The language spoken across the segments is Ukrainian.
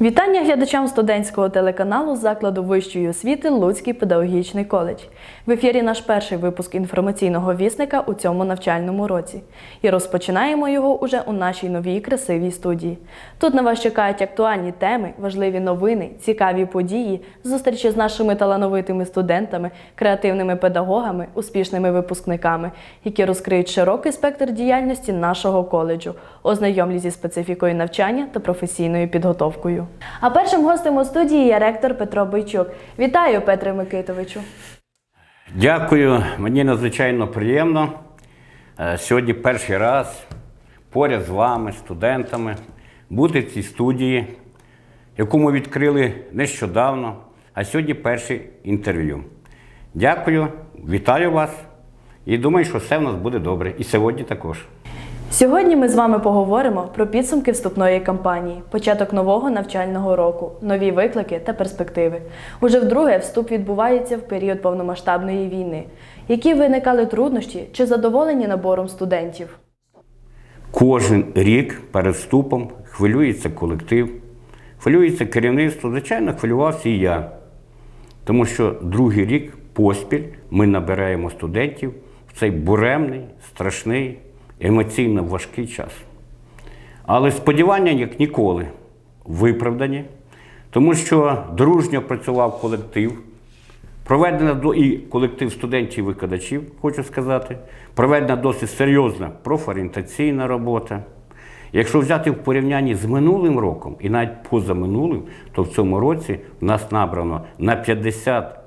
Вітання глядачам студентського телеканалу закладу вищої освіти Луцький педагогічний коледж. В ефірі наш перший випуск інформаційного вісника у цьому навчальному році. І розпочинаємо його уже у нашій новій красивій студії. Тут на вас чекають актуальні теми, важливі новини, цікаві події, зустрічі з нашими талановитими студентами, креативними педагогами, успішними випускниками, які розкриють широкий спектр діяльності нашого коледжу, ознайомлі зі специфікою навчання та професійною підготовкою. А першим гостем у студії є ректор Петро Бойчук. Вітаю, Петре Микитовичу. Дякую, мені надзвичайно приємно. Е, Сьогодні перший раз поряд з вами, студентами, бути в цій студії, яку ми відкрили нещодавно, а сьогодні перше інтерв'ю. Дякую, вітаю вас і думаю, що все в нас буде добре. І сьогодні також. Сьогодні ми з вами поговоримо про підсумки вступної кампанії, початок нового навчального року, нові виклики та перспективи. Уже вдруге вступ відбувається в період повномасштабної війни. Які виникали труднощі чи задоволені набором студентів? Кожен рік перед вступом хвилюється колектив, хвилюється керівництво. Звичайно, хвилювався і я. Тому що другий рік поспіль ми набираємо студентів в цей буремний, страшний, емоційно важкий час. Але сподівання, як ніколи, виправдані, тому що дружньо працював колектив, проведена до і колектив студентів і викладачів, хочу сказати, проведена досить серйозна профорієнтаційна робота. Якщо взяти в порівнянні з минулим роком і навіть позаминулим, то в цьому році в нас набрано на 50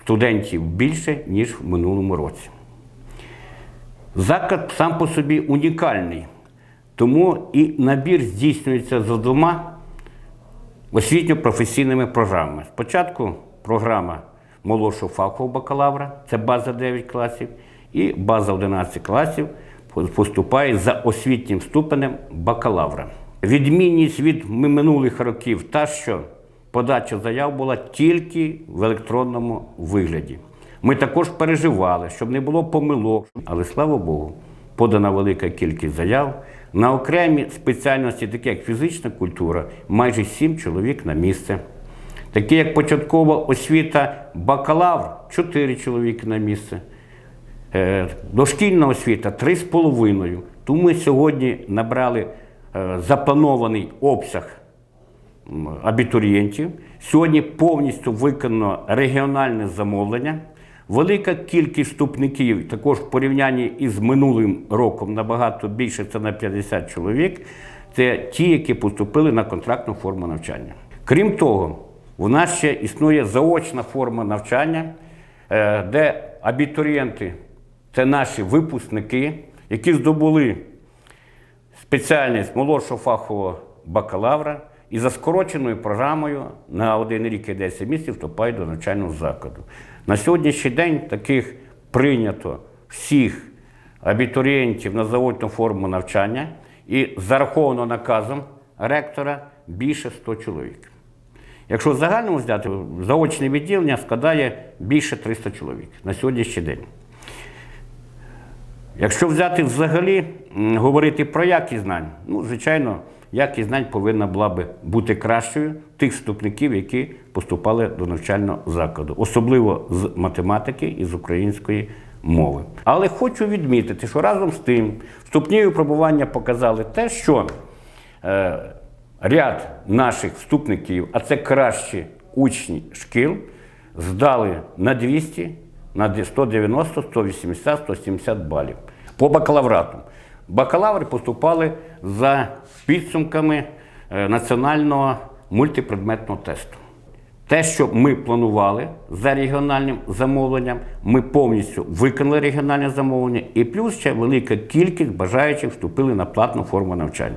студентів більше, ніж в минулому році. Заклад сам по собі унікальний, тому і набір здійснюється за двома освітньо-професійними програмами. Спочатку програма молодшого фахового бакалавра, це база 9 класів, і база 11 класів поступає за освітнім ступенем бакалавра. Відмінність від минулих років та, що подача заяв була тільки в електронному вигляді. Ми також переживали, щоб не було помилок, але слава Богу, подана велика кількість заяв. На окремі спеціальності, такі як фізична культура, майже 7 чоловік на місце. Такі як початкова освіта бакалавр 4 чоловіки на місце. Е, Дошкільна освіта 3,5. Тому ми сьогодні набрали е, запланований обсяг абітурієнтів. Сьогодні повністю виконано регіональне замовлення. Велика кількість вступників, також в порівнянні із минулим роком, набагато більше, це на 50 чоловік. Це ті, які поступили на контрактну форму навчання. Крім того, у нас ще існує заочна форма навчання, е, де абітурієнти це наші випускники, які здобули спеціальність молодшого фахового бакалавра і за скороченою програмою на один рік і 10 місяців вступають до навчального закладу. На сьогоднішній день таких прийнято всіх абітурієнтів на заочну форму навчання і зараховано наказом ректора більше 100 чоловік. Якщо в загальному взяти, заочне відділення складає більше 300 чоловік на сьогоднішній день. Якщо взяти взагалі, говорити про якість знань, ну, звичайно, якість знань повинна була би бути кращою тих вступників, які поступали до навчального закладу, особливо з математики і з української мови. Але хочу відмітити, що разом з тим вступні випробування показали те, що е, ряд наших вступників, а це кращі учні шкіл, здали на 200, на 190, 180, 170 балів по бакалаврату. Бакалаври поступали за підсумками е, національного мультипредметного тесту. Те, що ми планували за регіональним замовленням, ми повністю виконали регіональне замовлення, і плюс ще велика кількість бажаючих вступили на платну форму навчання.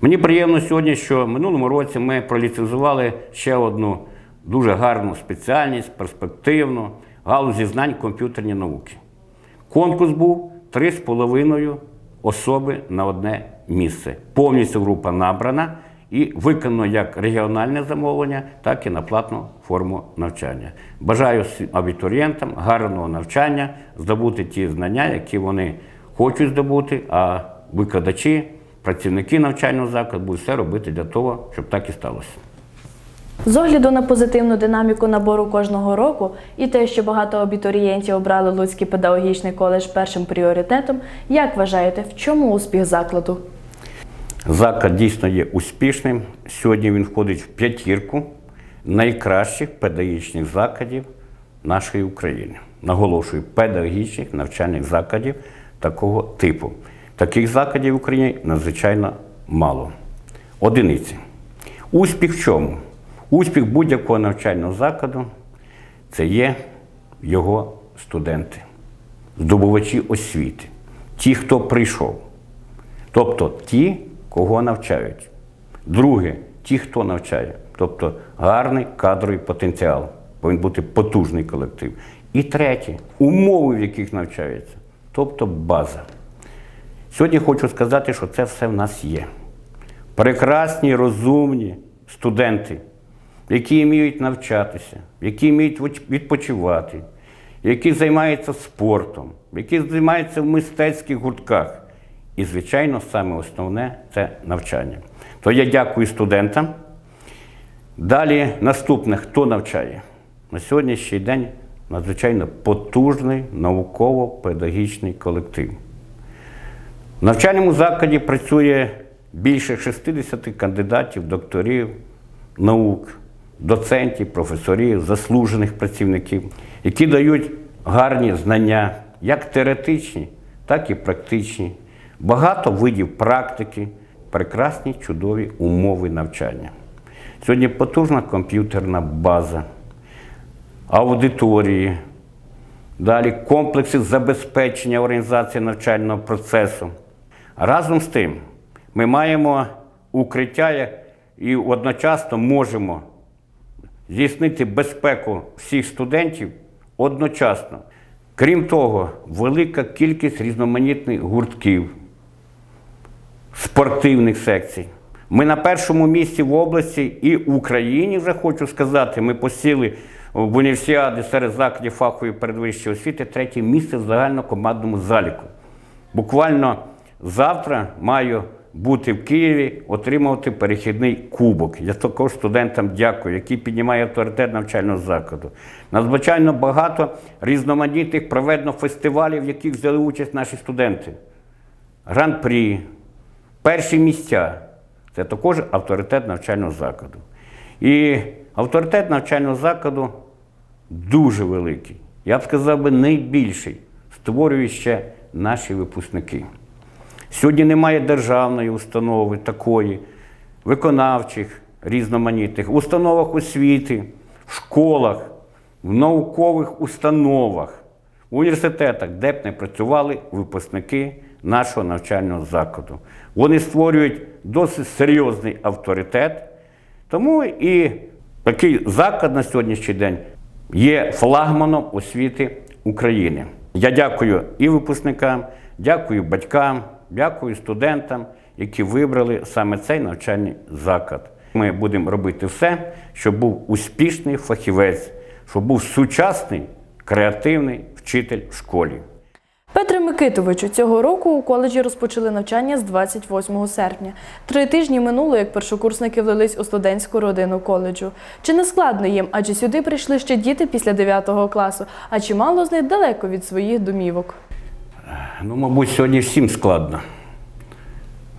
Мені приємно сьогодні, що в минулому році ми проліцензували ще одну дуже гарну спеціальність, перспективну галузі знань комп'ютерні науки. Конкурс був 3,5 особи на одне місце. Повністю група набрана і виконано як регіональне замовлення, так і на платну форму навчання. Бажаю абітурієнтам гарного навчання, здобути ті знання, які вони хочуть здобути, а викладачі працівники навчального закладу будуть все робити для того, щоб так і сталося. З огляду на позитивну динаміку набору кожного року і те, що багато абітурієнтів обрали Луцький педагогічний коледж першим пріоритетом, як вважаєте, в чому успіх закладу? Заклад дійсно є успішним. Сьогодні він входить в п'ятірку найкращих педагогічних закладів нашої України. Наголошую, педагогічних навчальних закладів такого типу. Таких закладів в Україні надзвичайно мало. Одиниці. Успіх в чому? Успіх будь-якого навчального закладу це є його студенти, здобувачі освіти, ті, хто прийшов. Тобто ті, кого навчають. Друге, ті, хто навчає. Тобто гарний кадровий потенціал. Повинен бути потужний колектив. І третє, умови, в яких навчаються. Тобто база. Сьогодні хочу сказати, що це все в нас є. Прекрасні, розумні студенти, які вміють навчатися, які вміють відпочивати, які займаються спортом, які займаються в мистецьких гуртках. І, звичайно, саме основне це навчання. То я дякую студентам. Далі наступне, хто навчає? На сьогоднішній день надзвичайно потужний науково-педагогічний колектив. В навчальному закладі працює більше 60 кандидатів, докторів наук, доцентів, професорів, заслужених працівників, які дають гарні знання, як теоретичні, так і практичні, багато видів практики, прекрасні чудові умови навчання. Сьогодні потужна комп'ютерна база, аудиторії, далі комплекси забезпечення організації навчального процесу. Разом з тим, ми маємо укриття і одночасно можемо здійснити безпеку всіх студентів одночасно. Крім того, велика кількість різноманітних гуртків, спортивних секцій. Ми на першому місці в області і в Україні вже хочу сказати, ми посіли в універсіади серед закладів фахової передвищої освіти третє місце в загальнокомандному заліку. Буквально завтра маю бути в Києві, отримувати перехідний кубок. Я також студентам дякую, який піднімає авторитет навчального закладу. Надзвичайно багато різноманітних проведено фестивалів, в яких взяли участь наші студенти. Гран-прі, перші місця. Це також авторитет навчального закладу. І авторитет навчального закладу дуже великий. Я б сказав би найбільший, створюють ще наші випускники. Сьогодні немає державної установи такої, виконавчих, різноманітних, установах освіти, в школах, в наукових установах, в університетах, де б не працювали випускники нашого навчального закладу. Вони створюють досить серйозний авторитет. Тому і такий заклад на сьогоднішній день є флагманом освіти України. Я дякую і випускникам, дякую батькам, дякую студентам, які вибрали саме цей навчальний заклад. Ми будемо робити все, щоб був успішний фахівець, щоб був сучасний, креативний вчитель в школі. Петре Микитовичу, цього року у коледжі розпочали навчання з 28 серпня. Три тижні минуло, як першокурсники влились у студентську родину коледжу. Чи не складно їм, адже сюди прийшли ще діти після 9 класу, а чимало з них далеко від своїх домівок. Ну, мабуть, сьогодні всім складно.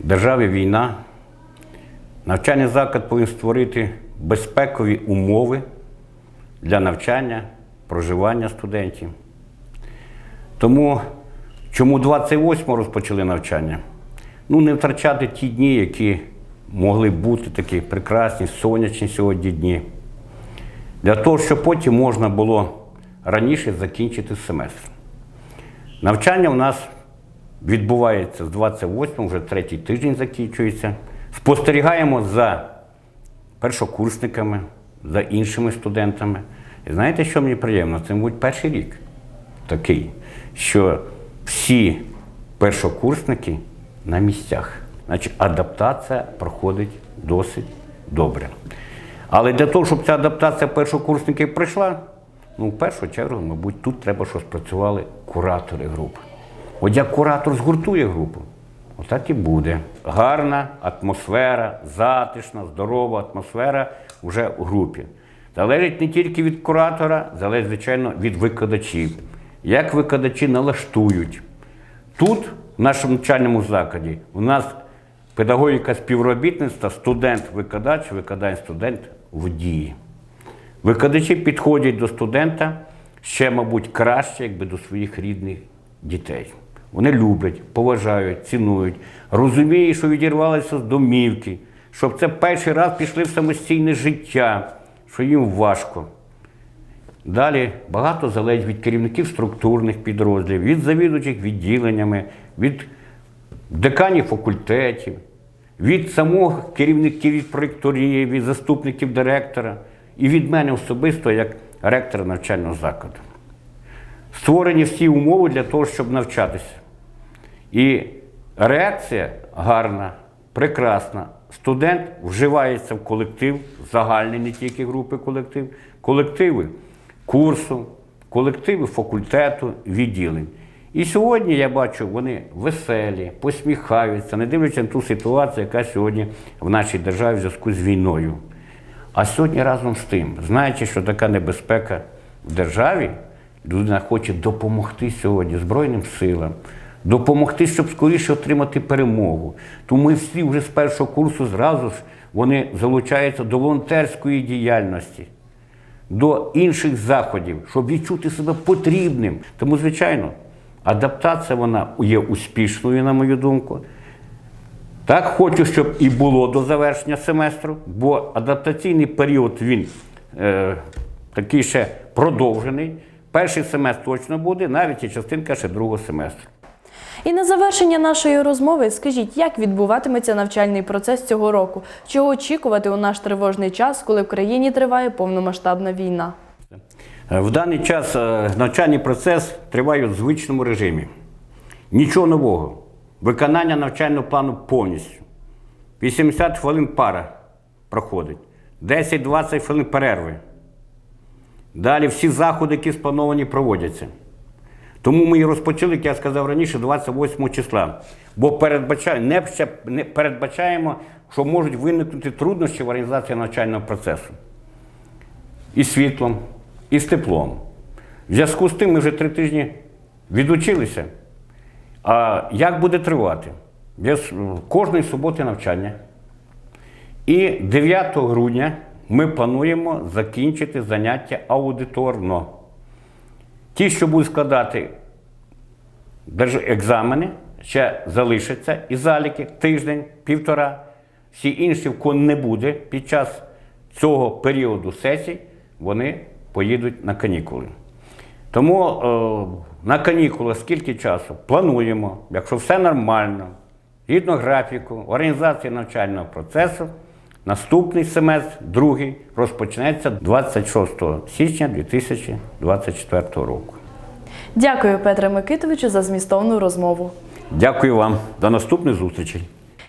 В державі війна. Навчальний заклад повинен створити безпекові умови для навчання, проживання студентів. Тому чому 28 розпочали навчання? Ну, не втрачати ті дні, які могли бути такі прекрасні, сонячні сьогодні дні. Для того, щоб потім можна було раніше закінчити семестр. Навчання у нас відбувається з 28, вже третій тиждень закінчується. Спостерігаємо за першокурсниками, за іншими студентами. І знаєте, що мені приємно? Це, мабуть, перший рік такий, що всі першокурсники на місцях. Значить, адаптація проходить досить добре. Але для того, щоб ця адаптація першокурсників пройшла, ну, в першу чергу, мабуть, тут треба, щоб спрацювали куратори групи. От як куратор згуртує групу, Отак і буде. Гарна атмосфера, затишна, здорова атмосфера вже у групі. Залежить не тільки від куратора, залежить, звичайно, від викладачів. Як викладачі налаштують. Тут, в нашому навчальному закладі, у нас педагогіка співробітництва, студент-викладач, викладач-студент в дії. Викладачі підходять до студента ще, мабуть, краще, якби до своїх рідних дітей. Вони люблять, поважають, цінують, розуміють, що відірвалися з домівки, щоб це перший раз пішли в самостійне життя, що їм важко. Далі багато залежить від керівників структурних підрозділів, від завідуючих відділеннями, від деканів факультетів, від самого керівників від проєкторії, від заступників директора і від мене особисто як ректора навчального закладу. Створені всі умови для того, щоб навчатися. І реакція гарна, прекрасна. Студент вживається в колектив, загальний, не тільки групи колектив, колективи курсу, колективи факультету, відділень. І сьогодні я бачу, вони веселі, посміхаються, не дивлячись на ту ситуацію, яка сьогодні в нашій державі в зв'язку з війною. А сьогодні разом з тим, знаючи, що така небезпека в державі, людина хоче допомогти сьогодні Збройним силам, допомогти, щоб скоріше отримати перемогу. Тому всі вже з першого курсу зразу ж вони залучаються до волонтерської діяльності, до інших заходів, щоб відчути себе потрібним. Тому, звичайно, адаптація вона є успішною, на мою думку. Так, хочу, щоб і було до завершення семестру, бо адаптаційний період він е, такий ще продовжений. Перший семестр точно буде, навіть і частинка ще другого семестру. І на завершення нашої розмови скажіть, як відбуватиметься навчальний процес цього року? Чого очікувати у наш тривожний час, коли в країні триває повномасштабна війна? Е, В даний час е, навчальний процес триває в звичному режимі. Нічого нового. Виконання навчального плану повністю. 80 хвилин пара проходить, 10-20 хвилин перерви. Далі всі заходи, які сплановані, проводяться. Тому ми і розпочали, як я сказав раніше, 28 числа. Бо передбачаємо, не, передбачаємо, що можуть виникнути труднощі в організації навчального процесу і світлом, і з теплом. В зв'язку з тим ми вже три тижні відучилися. А як буде тривати? Кожної суботи навчання. І 9 грудня ми плануємо закінчити заняття аудиторно. Ті, що будуть складати екзамени, ще залишаться і заліки тиждень, півтора. Всі інші, в кого не буде під час цього періоду сесій, вони поїдуть на канікули. Тому е, на канікули скільки часу? Плануємо, якщо все нормально, згідно графіку, організації навчального процесу, наступний семестр, другий, розпочнеться 26 січня 2024 року. Дякую, Петре Микитовичу, за змістовну розмову. Дякую вам. До наступних зустрічей.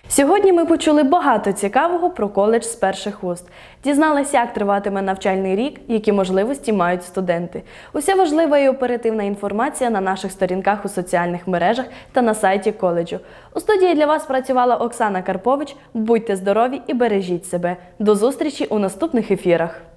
Сьогодні ми почули багато цікавого про коледж з перших вуст. Дізналися, як триватиме навчальний рік, які можливості мають студенти. Уся важлива і оперативна інформація на наших сторінках у соціальних мережах та на сайті коледжу. У студії для вас працювала Оксана Карпович. Будьте здорові і бережіть себе. До зустрічі у наступних ефірах.